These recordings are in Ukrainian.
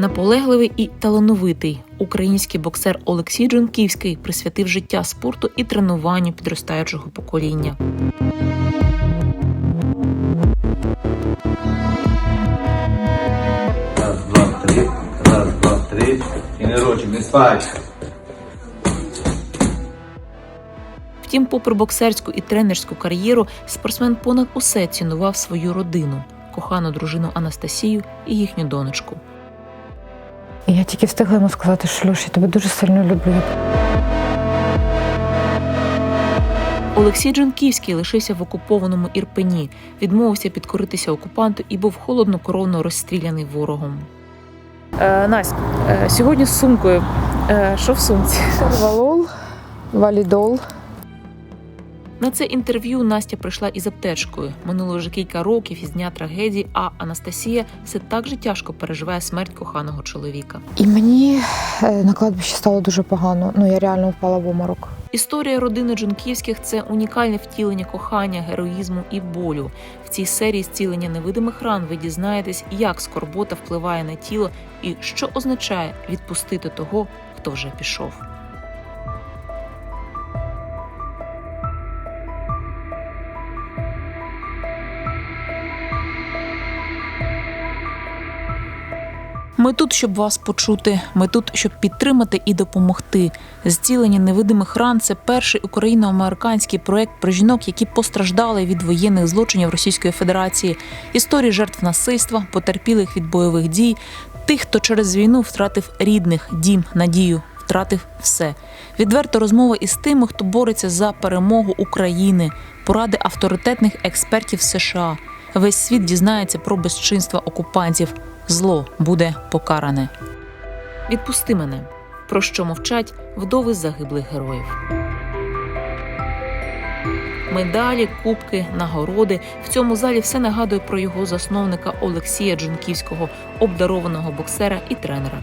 Наполегливий і талановитий український боксер Олексій Джунківський присвятив життя спорту і тренуванню підростаючого покоління. Раз, два, три. Раз, два, три. Тренировочек, не спать. Втім, попри боксерську і тренерську кар'єру, спортсмен понад усе цінував свою родину, кохану дружину Анастасію і їхню донечку. І я тільки встигла йому сказати, що Льош, я тебе дуже сильно люблю. Олексій Джунківський лишився в окупованому Ірпені, відмовився підкоритися окупанту і був холоднокровно розстріляний ворогом. Е, Настя, е, сьогодні з сумкою. Е, що в сумці? Валол, валідол. На це інтерв'ю Настя прийшла із аптечкою. Минуло вже кілька років із дня трагедії, а Анастасія все так же тяжко переживає смерть коханого чоловіка. І мені е, на кладбищі стало дуже погано. Ну я реально впала в оморок. Історія родини Джунківських це унікальне втілення кохання, героїзму і болю. В цій серії зцілення невидимих ран ви дізнаєтесь, як скорбота впливає на тіло і що означає відпустити того, хто вже пішов. Ми тут, щоб вас почути. Ми тут, щоб підтримати і допомогти. Зцілення невидимих ран це перший україно-американський проект про жінок, які постраждали від воєнних злочинів Російської Федерації, історії жертв насильства, потерпілих від бойових дій, тих, хто через війну втратив рідних, дім, надію, втратив все. Відверта розмова із тими, хто бореться за перемогу України, поради авторитетних експертів США. Весь світ дізнається про безчинства окупантів. Зло буде покаране. Відпусти мене, про що мовчать вдови загиблих героїв. Медалі, кубки, нагороди в цьому залі все нагадує про його засновника Олексія Джунківського, обдарованого боксера і тренера.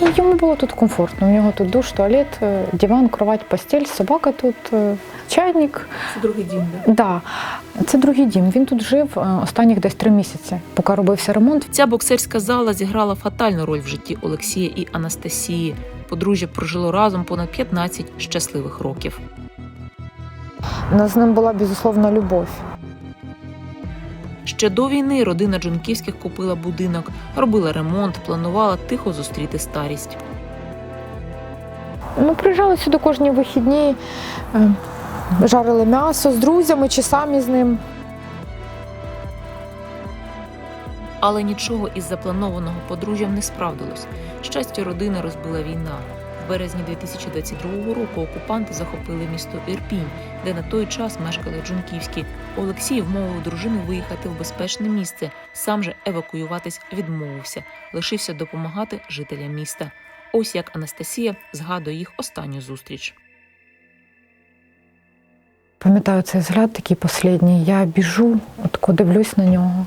І йому було тут комфортно. У нього тут душ, туалет, е, диван, кровать, постіль, собака тут, е, чайник. Це другий дім. Да, це другий дім. Він тут жив е, останніх десь три місяці, поки робився ремонт. Ця боксерська зала зіграла фатальну роль в житті Олексія і Анастасії. Подружжя прожило разом понад 15 щасливих років. У нас з ним була безусловна любов. Ще до війни родина Джунківських купила будинок, робила ремонт, планувала тихо зустріти старість. Ми приїжджали сюди кожні вихідні, е, жарили м'ясо з друзями чи самі з ним. Але нічого із запланованого подружжям не справдилось. Щастя родини розбила війна. Березні 2022 року окупанти захопили місто Ірпінь, де на той час мешкали Джунківські. Олексій вмовив дружину виїхати в безпечне місце. Сам же евакуюватись відмовився, лишився допомагати жителям міста. Ось як Анастасія згадує їх останню зустріч. Пам'ятаю цей взгляд такий останній. Я біжу, от дивлюсь на нього.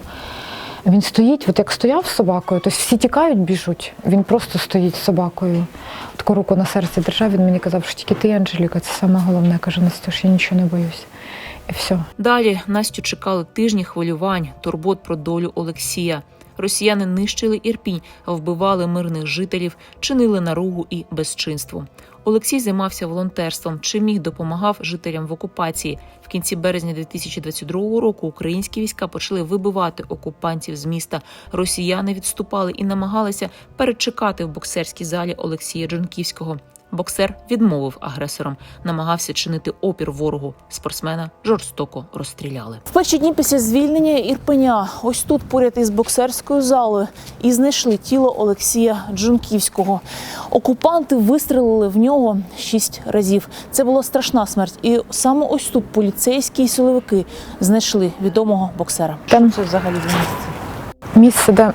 Він стоїть, от як стояв з собакою, то всі тікають, біжуть. Він просто стоїть з собакою. Таку руку на серці держав, він мені казав, що тільки ти, Анжеліка, це саме головне. Каже, Настюш, я нічого не боюсь. І все. Далі Настю чекали тижні хвилювань, турбот про долю Олексія. Росіяни нищили Ірпінь, вбивали мирних жителів, чинили наругу і безчинство. Олексій займався волонтерством, чи міг допомагав жителям в окупації. В кінці березня 2022 року українські війська почали вибивати окупантів з міста. Росіяни відступали і намагалися перечекати в боксерській залі Олексія Джунківського. Боксер відмовив агресорам, намагався чинити опір ворогу. Спортсмена жорстоко розстріляли. В перші дні після звільнення Ірпеня, ось тут поряд із боксерською залою, і знайшли тіло Олексія Джунківського. Окупанти вистрелили в нього шість разів. Це була страшна смерть. І саме ось тут поліцейські і силовики знайшли відомого боксера. Там Це взагалі за місце. місце, де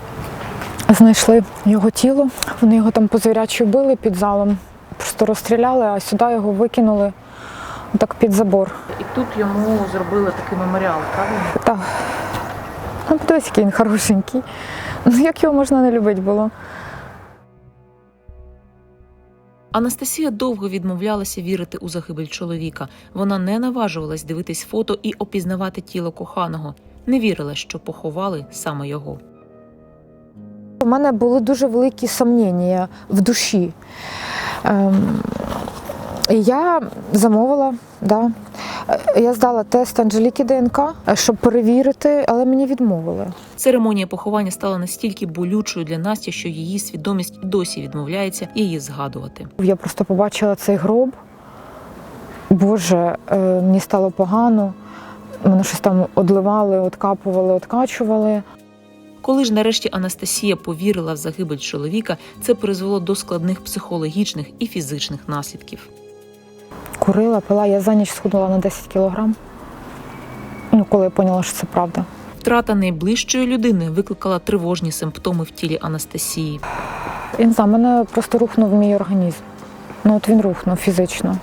знайшли його тіло. Вони його там по звірячі били під залом, просто розстріляли, а сюди його викинули так під забор. І тут йому зробили такий меморіал, правильно? Так. Ну, подивись, який він хорошенький. Ну, як його можна не любити було? Анастасія довго відмовлялася вірити у загибель чоловіка. Вона не наважувалась дивитись фото і опізнавати тіло коханого. Не вірила, що поховали саме його. У мене були дуже великі сумніння в душі. Ем, і я замовила, да. Е, я здала тест Анжеліки ДНК, е, щоб перевірити, але мені відмовили. Церемонія поховання стала настільки болючою для Насті, що її свідомість досі відмовляється її згадувати. Я просто побачила цей гроб. Боже, е, мені стало погано. Мене щось там одливали, откапували, откачували. Коли ж нарешті Анастасія повірила в загибель чоловіка, це призвело до складних психологічних і фізичних наслідків. Курила, пила, я за ніч схуднула на 10 кілограм. Ну, коли я поняла, що це правда. Втрата найближчої людини викликала тривожні симптоми в тілі Анастасії. Я не знаю, мене просто рухнув мій організм. Ну, от він рухнув фізично.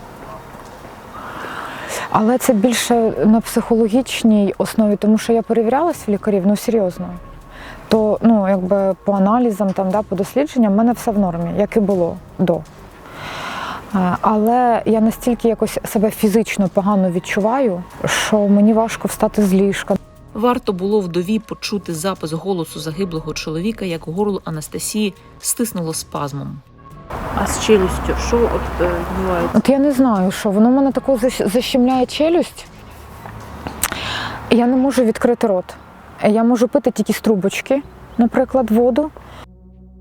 Але це більше на психологічній основі, тому що я перевірялась в лікарів, ну серйозно. То ну, якби по аналізам, там, да, по дослідженням, в мене все в нормі, як і було до. Е, Але я настільки якось себе фізично погано відчуваю, що мені важко встати з ліжка. Варто було вдові почути запис голосу загиблого чоловіка, як горло Анастасії стиснуло спазмом. А з челюстю, що от е, відбувається? От я не знаю, що воно в мене тако защ- защемляє челюсть. Я не можу відкрити рот. Я можу пити тільки з трубочки, наприклад, воду.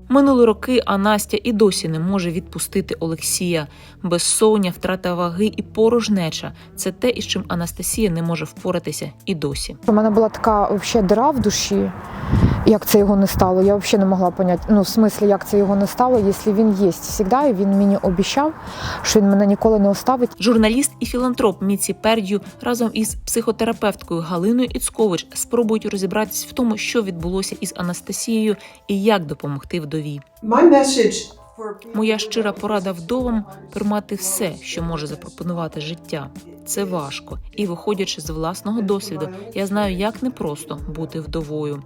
Минули роки, а Настя і досі не може відпустити Олексія. Безсоння, втрата ваги і порожнеча це те, із чим Анастасія не може впоратися і досі. У мене була така взагалі дира в душі, як це його не стало. Я взагалі не могла поняти, ну, в смислі, як це його не стало, якщо він є завжди, і він мені обіцяв, що він мене ніколи не оставить. Журналіст і філантроп Міці Пердю разом із психотерапевткою Галиною Іцкович спробують розібратись в тому, що відбулося із Анастасією і як допомогти вдові. Моя щира порада вдовам приймати все, що може запропонувати життя. Це важко, і виходячи з власного досвіду, я знаю, як непросто бути вдовою.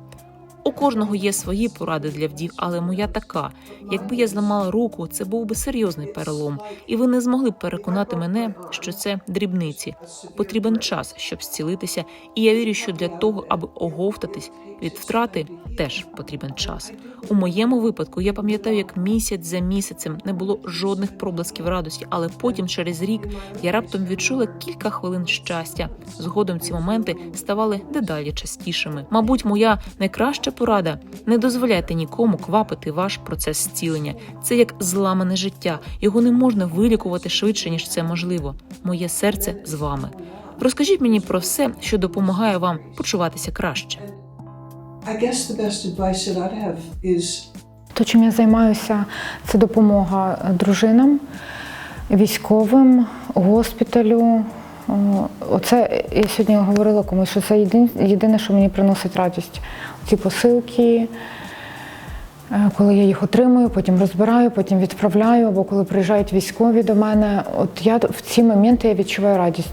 У кожного є свої поради для вдів, але моя така. Якби я зламала руку, це був би серйозний перелом, і ви не змогли б переконати мене, що це дрібниці. Потрібен час, щоб зцілитися, і я вірю, що для того, аби оговтатись від втрати, теж потрібен час. У моєму випадку я пам'ятаю, як місяць за місяцем не було жодних проблисків радості, але потім, через рік, я раптом відчула кілька хвилин щастя. Згодом ці моменти ставали дедалі частішими. Мабуть, моя найкраща порада не дозволяйте нікому квапити ваш процес зцілення. Це як зламане життя. Його не можна вилікувати швидше, ніж це можливо. Моє серце з вами. Розкажіть мені про все, що допомагає вам почуватися краще. I guess the best То, чим я займаюся, це допомога дружинам, військовим, госпіталю. Оце я сьогодні говорила комусь, що це єдин- єдине, що мені приносить радість. Ці посилки, е, коли я їх отримую, потім розбираю, потім відправляю, або коли приїжджають військові до мене. От я в ці моменти я відчуваю радість.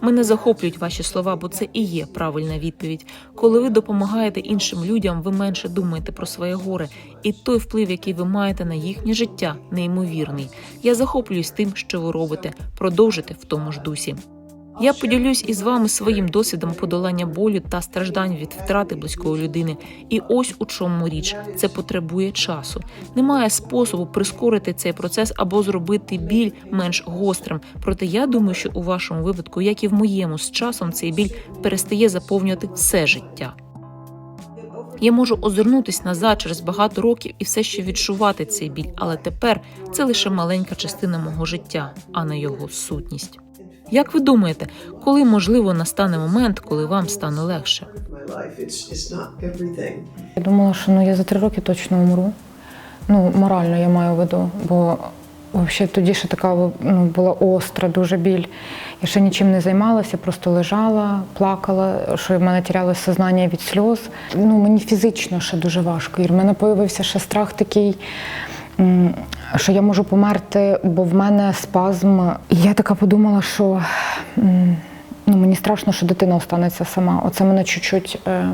Мене захоплюють ваші слова, бо це і є правильна відповідь. Коли ви допомагаєте іншим людям, ви менше думаєте про своє горе, і той вплив, який ви маєте на їхнє життя, неймовірний. Я захоплююсь тим, що ви робите. Продовжуйте в тому ж дусі. Я поділюсь із вами своїм досвідом подолання болю та страждань від втрати близької людини. І ось у чому річ це потребує часу. Немає способу прискорити цей процес або зробити біль менш гострим. Проте я думаю, що у вашому випадку, як і в моєму, з часом цей біль перестає заповнювати все життя. Я можу озирнутись назад через багато років і все ще відчувати цей біль, але тепер це лише маленька частина мого життя, а не його сутність. Як ви думаєте, коли можливо настане момент, коли вам стане легше? Я думала, що ну я за три роки точно умру. Ну, морально я маю в виду, бо взагалі тоді ще така ну, була остра, дуже біль. Я ще нічим не займалася, просто лежала, плакала, що в мене тірялося сознання від сльоз. Ну, мені фізично ще дуже важко. І в мене з'явився ще страх такий. Що я можу померти, бо в мене спазм. І я така подумала, що ну, мені страшно, що дитина останеться сама. Оце мене чуть-чуть. Е...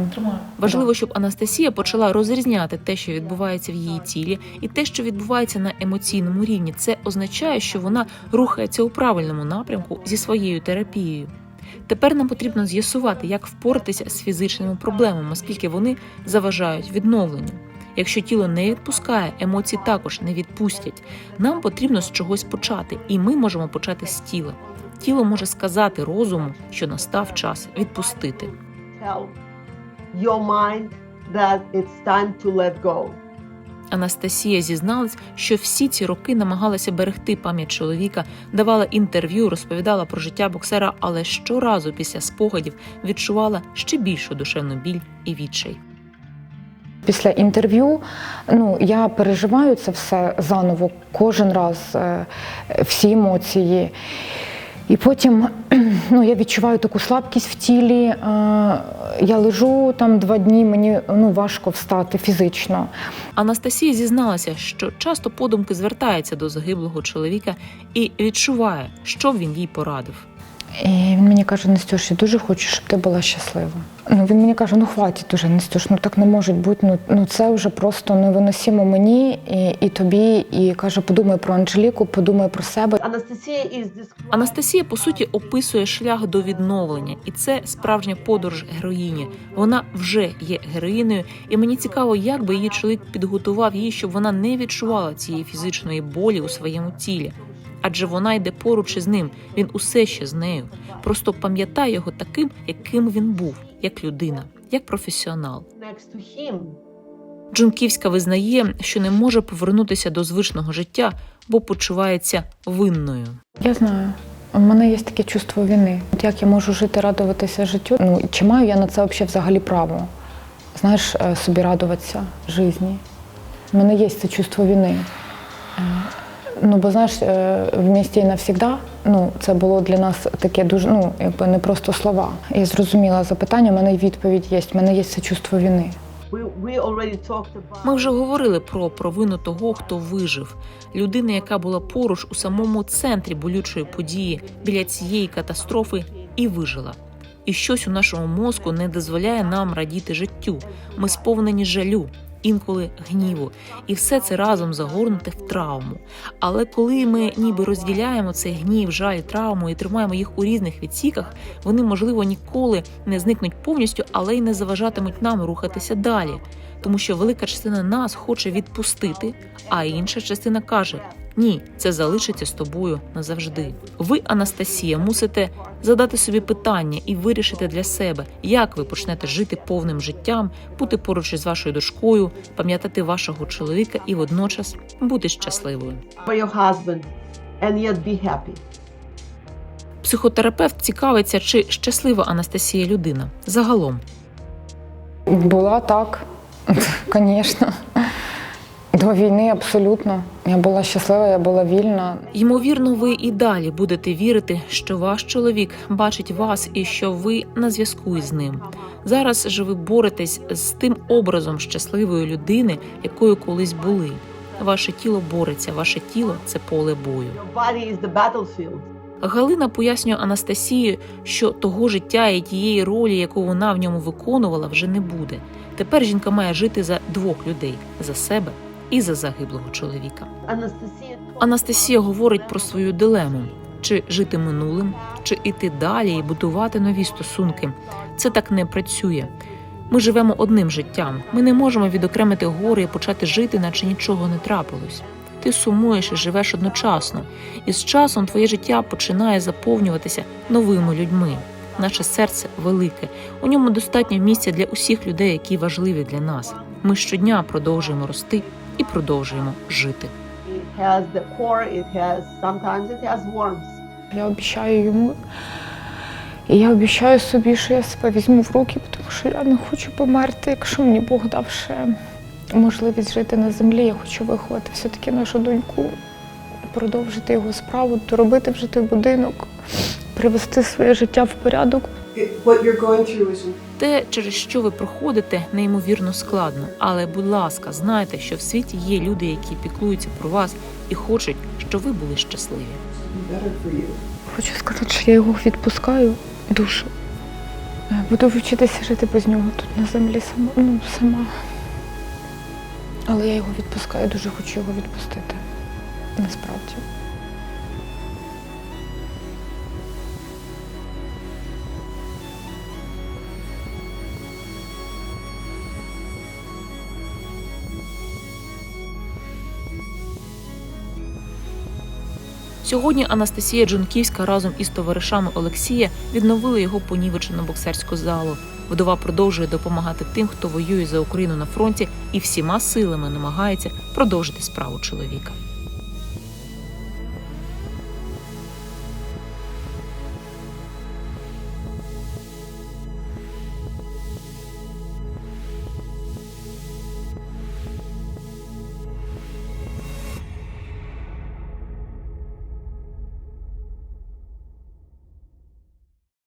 Важливо, щоб Анастасія почала розрізняти те, що відбувається в її тілі, і те, що відбувається на емоційному рівні. Це означає, що вона рухається у правильному напрямку зі своєю терапією. Тепер нам потрібно з'ясувати, як впоратися з фізичними проблемами, оскільки вони заважають відновленню. Якщо тіло не відпускає, емоції також не відпустять. Нам потрібно з чогось почати, і ми можемо почати з тіла. Тіло може сказати розуму, що настав час відпустити. your mind that it's time to let go. Анастасія зізналась, що всі ці роки намагалася берегти пам'ять чоловіка, давала інтерв'ю, розповідала про життя боксера, але щоразу після спогадів відчувала ще більшу душевну біль і відчай. Після інтерв'ю ну, я переживаю це все заново кожен раз, е, всі емоції. І потім ну, я відчуваю таку слабкість в тілі. е, Я лежу там два дні, мені ну, важко встати фізично. Анастасія зізналася, що часто подумки звертається до загиблого чоловіка і відчуває, що він їй порадив. І він мені каже: Настюш, я дуже хочу, щоб ти була щаслива. Ну він мені каже: ну хватить уже, Настюш, ну так не може бути. Ну, ну це вже просто невиносимо мені і, і тобі. І каже, подумай про Анжеліку, подумай про себе. Is described Анастасія по суті описує шлях до відновлення, і це справжня подорож героїні. Вона вже є героїною, і мені цікаво, як би її чоловік підготував її, щоб вона не відчувала цієї фізичної болі у своєму тілі. Адже вона йде поруч із ним, він усе ще з нею. Просто пам'ятає його таким, яким він був, як людина, як професіонал. Джунківська визнає, що не може повернутися до звичного життя, бо почувається винною. Я знаю. У мене є таке чувство вини. От як я можу жити, радуватися життю? Ну чи маю я на це взагалі взагалі право? Знаєш, е, собі радуватися житті. У мене є це чувство вини. Ну, бо знаєш, е, в місті і навсігда, ну, це було для нас таке дуже, ну, якби не просто слова. Я зрозуміла запитання, у мене й відповідь є. У мене є це чувство about Ми вже говорили про провину того, хто вижив, людина, яка була поруч у самому центрі болючої події біля цієї катастрофи, і вижила. І щось у нашому мозку не дозволяє нам радіти життю. Ми сповнені жалю, інколи гніву, і все це разом загорнуте в травму. Але коли ми ніби розділяємо цей гнів, жаль, травму і тримаємо їх у різних відсіках, вони можливо ніколи не зникнуть повністю, але й не заважатимуть нам рухатися далі. Тому що велика частина нас хоче відпустити, а інша частина каже: ні, це залишиться з тобою назавжди. Ви, Анастасія, мусите задати собі питання і вирішити для себе, як ви почнете жити повним життям, бути поруч із вашою дочкою, пам'ятати вашого чоловіка і водночас бути щасливою. Психотерапевт цікавиться, чи щаслива Анастасія людина загалом. Була так, звісно. До війни абсолютно. Я була щаслива, я була вільна. Ймовірно, ви і далі будете вірити, що ваш чоловік бачить вас і що ви на зв'язку із ним. Зараз же ви боретесь з тим образом щасливої людини, якою колись були. Ваше тіло бореться, ваше тіло це поле бою. Галина пояснює Анастасії, що того життя і тієї ролі, яку вона в ньому виконувала, вже не буде. Тепер жінка має жити за двох людей за себе і за загиблого чоловіка. Анастасія говорить про свою дилему: чи жити минулим, чи іти далі і будувати нові стосунки. Це так не працює. Ми живемо одним життям. Ми не можемо відокремити гори і почати жити, наче нічого не трапилось. Ти сумуєш і живеш одночасно, і з часом твоє життя починає заповнюватися новими людьми. Наше серце велике, у ньому достатньо місця для усіх людей, які важливі для нас. Ми щодня продовжуємо рости і продовжуємо жити. Я обіцяю йому. І я обіцяю собі, що я себе візьму в руки, тому що я не хочу померти. Якщо мені Бог дав ще можливість жити на землі, я хочу виховати все-таки нашу доньку, продовжити його справу, доробити вже той будинок, привести своє життя в порядок. Те, через що ви проходите, неймовірно складно. Але, будь ласка, знайте, що в світі є люди, які піклуються про вас і хочуть, щоб ви були щасливі. Хочу сказати, що я його відпускаю душу. Буду вчитися жити без нього тут на землі сама. Ну, сама. Але я його відпускаю, дуже хочу його відпустити. Насправді. Сьогодні Анастасія Джунківська разом із товаришами Олексія відновили його понівечену боксерську залу. Вдова продовжує допомагати тим, хто воює за Україну на фронті, і всіма силами намагається продовжити справу чоловіка.